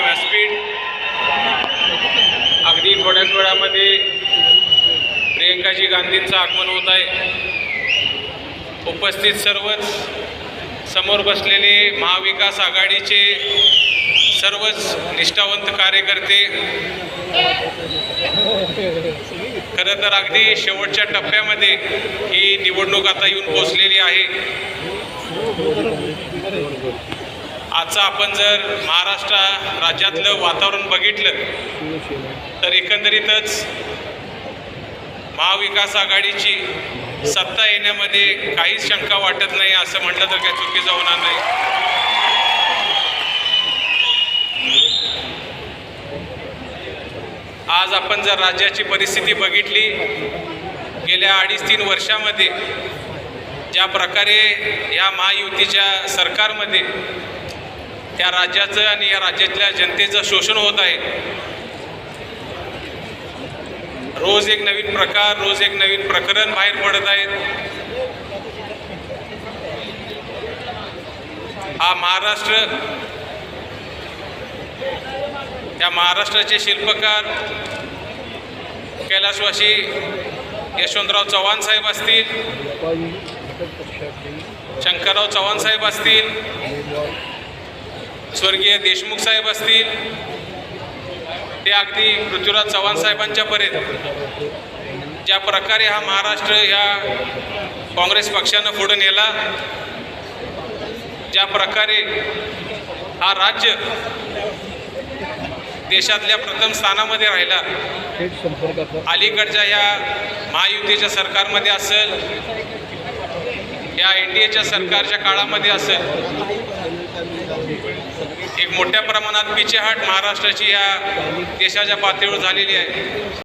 व्यासपीठ. अगदी थोड्याच वेळामध्ये प्रियंकाजी गांधींचं आगमन होत आहे. उपस्थित सर्वच समोर बसलेले महाविकास आघाडीचे सर्वच निष्ठावंत कार्यकर्ते. खरं तर अगदी शेवटच्या टप्प्यामध्ये ही निवडणूक आता येऊन पोचलेली आहे. आजचं आपण जर महाराष्ट्र राज्यातलं वातावरण बघितलं तर एकंदरीतच महाविकास आघाडीची सत्ता येण्यामध्ये काहीच शंका वाटत नाही असं म्हटलं तर काही चुकीचं होणार नाही. आज आपण जर राज्याची परिस्थिती बघितली गेल्या अडीच तीन वर्षामध्ये ज्या प्रकारे या महायुतीच्या सरकारमध्ये त्या राज्याचं आणि या राज्यातल्या जनतेचं शोषण होत आहे. रोज एक नवीन प्रकार रोज एक नवीन प्रकरण बाहेर पडत आहेत. हा महाराष्ट्र या महाराष्ट्राचे शिल्पकार कैलासवासी यशवंतराव चव्हाण साहेब असतील शंकरराव चव्हाण साहेब असतील स्वर्गीय देशमुख साहेब असतील ते अगदी पृथ्वीराज चव्हाण साहेबांच्यापर्यंत ज्या प्रकारे हा महाराष्ट्र ह्या काँग्रेस पक्षानं पुढे नेला ज्या प्रकारे हा राज्य देशातल्या प्रथम स्थानामध्ये राहिला अलीकडच्या या महायुतीच्या सरकारमध्ये असेल या एन डी एच्या सरकारच्या काळामध्ये असेल एक मोठ्या प्रमाणात पिछेहाट महाराष्ट्राची या देशाच्या पातळीवर झालेली आहे.